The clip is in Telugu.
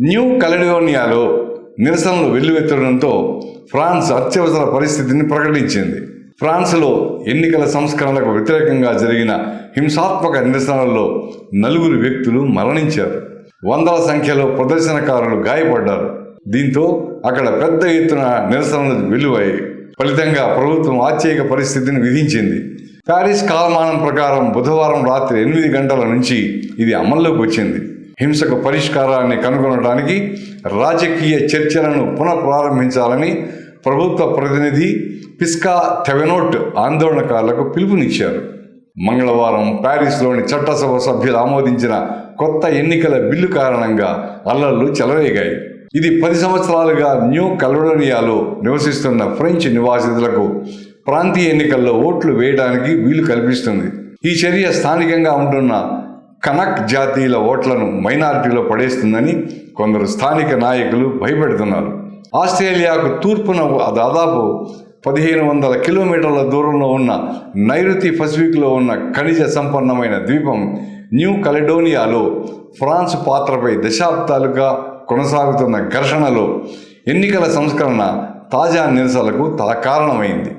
న్యూ కలెడోనియాలో నిరసనలు వెల్లువెత్తడంతో ఫ్రాన్స్ అత్యవసర పరిస్థితిని ప్రకటించింది. ఫ్రాన్స్లో ఎన్నికల సంస్కరణలకు వ్యతిరేకంగా జరిగిన హింసాత్మక నిరసనల్లో నలుగురు వ్యక్తులు మరణించారు. వందల సంఖ్యలో ప్రదర్శనకారులు గాయపడ్డారు. దీంతో అక్కడ పెద్ద ఎత్తున నిరసనలు వెలువయ్యాయి ఫలితంగా ప్రభుత్వం ఆశ్చర్యక పరిస్థితిని విధించింది. ప్యారిస్ కాలమానం ప్రకారం బుధవారం రాత్రి ఎనిమిది గంటల నుంచి ఇది అమల్లోకి వచ్చింది. హింసకు పరిష్కారాన్ని కనుగొనడానికి రాజకీయ చర్చలను పునఃప్రారంభించాలని ప్రభుత్వ ప్రతినిధి పిస్కా థెవెనోట్ ఆందోళనకారులకు పిలుపునిచ్చారు. మంగళవారం ప్యారిస్లోని చట్టసభ సభ్యులు ఆమోదించిన కొత్త ఎన్నికల బిల్లు కారణంగా అల్లర్లు చెలరేగాయి. ఇది పది సంవత్సరాలుగా న్యూ కలడోనియాలో నివసిస్తున్న ఫ్రెంచ్ నివాసితులకు ప్రాంతీయ ఎన్నికల్లో ఓట్లు వేయడానికి వీలు కల్పిస్తుంది. ఈ చర్య స్థానికంగా ఉంటున్న కనక్ జాతీయుల ఓట్లను మైనారిటీలో పడేస్తుందని కొందరు స్థానిక నాయకులు భయపెడుతున్నారు. ఆస్ట్రేలియాకు తూర్పున దాదాపు పదిహేను వందల కిలోమీటర్ల దూరంలో ఉన్న నైరుతి పసిఫిక్లో ఉన్న ఖనిజ సంపన్నమైన ద్వీపం న్యూ కలెడోనియాలో ఫ్రాన్స్ పాత్రపై దశాబ్దాలుగా కొనసాగుతున్న ఘర్షణలో ఎన్నికల సంస్కరణ తాజా నిరసనలకు తల కారణమైంది.